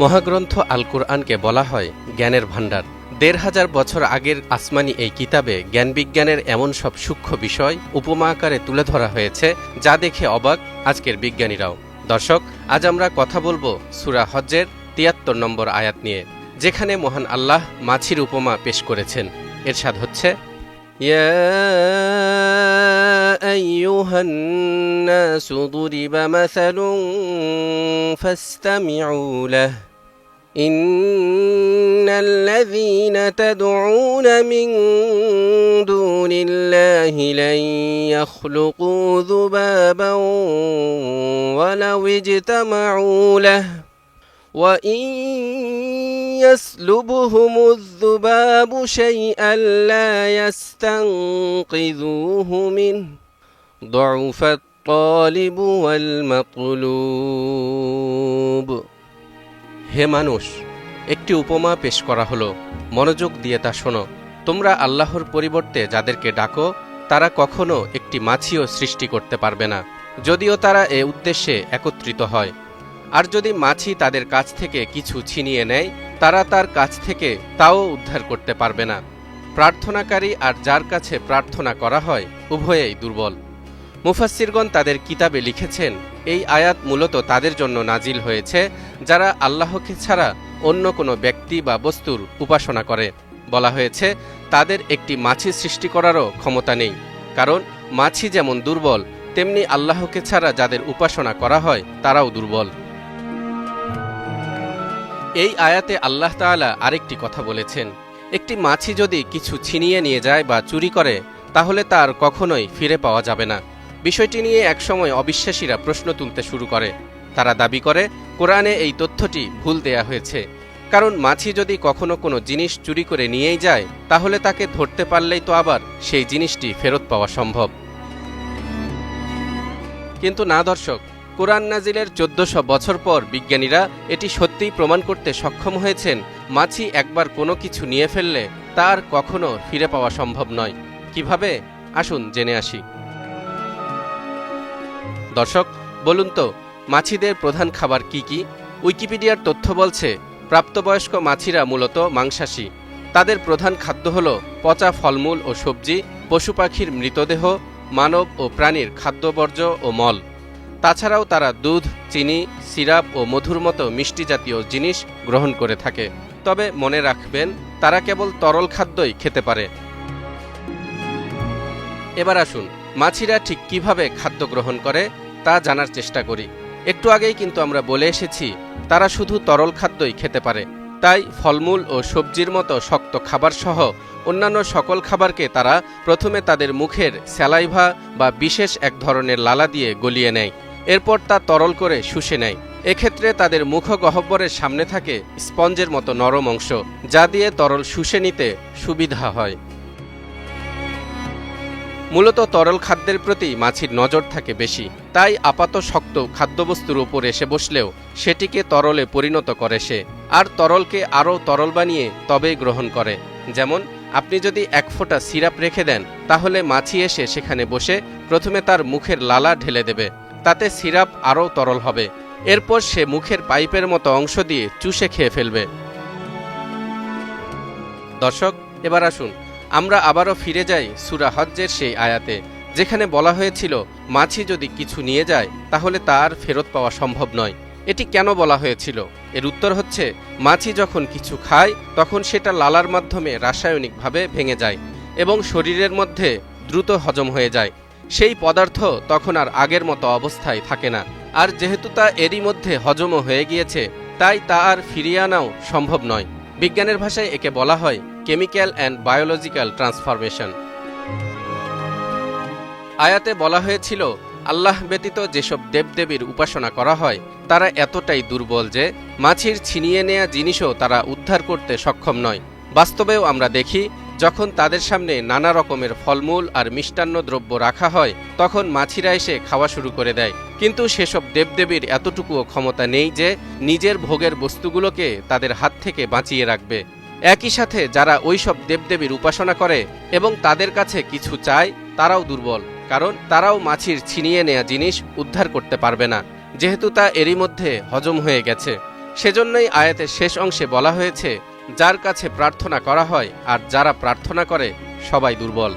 মহাগ্রন্থ আল কুরআনকে বলা হয় জ্ঞানের ভাণ্ডার। দেড় হাজার বছর আগের আসমানি এই কিতাবে জ্ঞান বিজ্ঞানের এমন সব সূক্ষ্ম বিষয় উপমা আকারে তুলে ধরা হয়েছে, যা দেখে অবাক আজকের বিজ্ঞানীরাও। দর্শক, আজ আমরা কথা বলব সুরা হজ্জের তিয়াত্তর নম্বর আয়াত নিয়ে, যেখানে মহান আল্লাহ মাছির উপমা পেশ করেছেন। এরশাদ হচ্ছে يا أيها الناس ضرب مثل فاستمعوا له. إن الذين تدعون من دون الله لن يخلقوا ذبابا ولو اجتمعوا له. وإن يسلبهم الذباب شيئا لا يستنقذوه منه. ضعف الطالب والمطلوب হে মানুষ একটি উপমা পেশ করা হলো মনোযোগ দিয়ে তা শোনো তোমরা আল্লাহর পরিবর্তে যাদেরকে ডাকো তারা কখনো একটি মাছিও সৃষ্টি করতে পারবে না যদিও তারা এ উদ্দেশ্যে একত্রিত হয় আর যদি মাছি তাদের কাছ থেকে কিছু ছিনিয়ে নেয় তারা তার কাছ থেকে তাও উদ্ধার করতে পারবে না প্রার্থনাকারী আর যার কাছে প্রার্থনা করা হয় উভয়েই দুর্বল মুফাসসিরগণ তাদের কিতাবে লিখেছেন, এই আয়াত মূলত তাদের জন্য নাজিল হয়েছে, যারা আল্লাহকে ছাড়া অন্য কোনো ব্যক্তি বা বস্তুর উপাসনা করে। বলা হয়েছে, তাদের একটি মাছি সৃষ্টি করারও ক্ষমতা নেই, কারণ মাছি যেমন দুর্বল, তেমনি আল্লাহকে ছাড়া যাদের উপাসনা করা হয়, তারাও দুর্বল। এই আয়াতে আল্লাহ তাআলা আরেকটি কথা বলেছেন, একটি মাছি যদি কিছু ছিনিয়ে নিয়ে যায় বা চুরি করে, তাহলে তার কখনোই ফিরে পাওয়া যাবে না। বিষয়টি নিয়ে একসময় অবিশ্বাসীরা প্রশ্ন তুলতে শুরু করে। তারা দাবি করে, কোরআনে এই তথ্যটি ভুল দেয়া হয়েছে। কারণ মাছি যদি কখনো কোনো জিনিস চুরি করে নিয়েই যায়, তাহলে তাকে ধরতে পারলেই তো আবার সেই জিনিসটি ফেরত পাওয়া সম্ভব। কিন্তু না, দর্শক, কোরআন নাজিলের চোদ্দশো বছর পর বিজ্ঞানীরা এটি সত্যিই প্রমাণ করতে সক্ষম হয়েছেন, মাছি একবার কোনো কিছু নিয়ে ফেললে তার কখনো ফিরে পাওয়া সম্ভব নয়। কীভাবে? আসুন জেনে আসি। দর্শক, বলুন তো, মাছিদের প্রধান খাবার কি কি? উইকিপিডিয়ার তথ্য বলছে, প্রাপ্তবয়স্ক মাছিরা মূলত মাংসাশী। তাদের প্রধান খাদ্য হল পচা ফলমূল ও সবজি, পশু পাখির মৃতদেহ, মানব ও প্রাণীর খাদ্যবর্জ্য ও মল। তাছাড়াও তারা দুধ, চিনি, সিরাপ ও মধুর মতো মিষ্টি জাতীয় জিনিস গ্রহণ করে থাকে। তবে মনে রাখবেন, তারা কেবল তরল খাদ্যই খেতে পারে। এবার আসুন, মাছিরা ঠিক কীভাবে খাদ্য গ্রহণ করে? তা জানার চেষ্টা করি। একটু আগেই কিন্তু আমরা বলে এসেছি, তারা শুধু তরল খাদ্যই খেতে পারে। তাই ফলমূল ও সবজির মতো শক্ত খাবার সহ অন্যান্য সকল খাবারকে তারা প্রথমে তাদের মুখের স্যালাইভা বা বিশেষ এক ধরনের লালা দিয়ে গলিয়ে নেয়। এরপর তা তরল করে শুষে নেয়। এক্ষেত্রে তাদের মুখ গহ্বরের সামনে থাকে স্পঞ্জের মতো নরম অংশ, যা দিয়ে তরল শুষে নিতে সুবিধা হয়। মূলত তরল খাদ্যের প্রতি মাছির নজর থাকে বেশি। তাই আপাত শক্ত খাদ্যবস্তুর উপর এসে বসলেও সেটিকে তরলে পরিণত করে সে। আর তরলকে আরও তরল বানিয়ে তবেই গ্রহণ করে। যেমন, আপনি যদি এক ফোঁটা সিরাপ রেখে দেন, তাহলে মাছি এসে সেখানে বসে প্রথমে তার মুখের লালা ঢেলে দেবে। তাতে সিরাপ আরও তরল হবে। এরপর সে মুখের পাইপের মতো অংশ দিয়ে চুষে খেয়ে ফেলবে। দর্শক, এবার আসুন আমরা আবারও ফিরে যাই সুরা হজ্জের সেই আয়াতে, যেখানে বলা হয়েছিল, মাছি যদি কিছু নিয়ে যায়, তাহলে তার ফেরত পাওয়া সম্ভব নয়। এটি কেন বলা হয়েছিল? এর উত্তর হচ্ছে, মাছি যখন কিছু খায়, তখন সেটা লালার মাধ্যমে রাসায়নিকভাবে ভেঙে যায় এবং শরীরের মধ্যে দ্রুত হজম হয়ে যায়। সেই পদার্থ তখন আর আগের মতো অবস্থায় থাকে না। আর যেহেতু তা এরই মধ্যে হজমও হয়ে গিয়েছে, তাই তা আর ফিরিয়ে আনাও সম্ভব নয়। বিজ্ঞানের ভাষায় একে বলা হয় কেমিক্যাল অ্যান্ড বায়োলজিক্যাল ট্রান্সফরমেশন। আয়াতে বলা হয়েছিল, আল্লাহ ব্যতীত যেসব দেবদেবীর উপাসনা করা হয়, তারা এতটাই দুর্বল যে মাছির ছিনিয়ে নেয়া জিনিসও তারা উদ্ধার করতে সক্ষম নয়। বাস্তবেও আমরা দেখি, যখন তাদের সামনে নানা রকমের ফলমূল আর মিষ্টান্ন দ্রব্য রাখা হয়, তখন মাছিরা এসে খাওয়া শুরু করে দেয়। কিন্তু সেসব দেবদেবীর এতটুকুও ক্ষমতা নেই যে নিজের ভোগের বস্তুগুলোকে তাদের হাত থেকে বাঁচিয়ে রাখবে। একই সাথে যারা ওইসব দেবদেবীর উপাসনা করে এবং তাদের কাছে কিছু চায়, তারাও দুর্বল, কারণ তারাও মাছির ছিনিয়ে নেয়া জিনিস উদ্ধার করতে পারবে না, যেহেতু তা এরই মধ্যে হজম হয়ে গেছে। সেজন্যই আয়াতের শেষ অংশে বলা হয়েছে, যার কাছে প্রার্থনা করা হয় আর যারা প্রার্থনা করে, সবাই দুর্বল।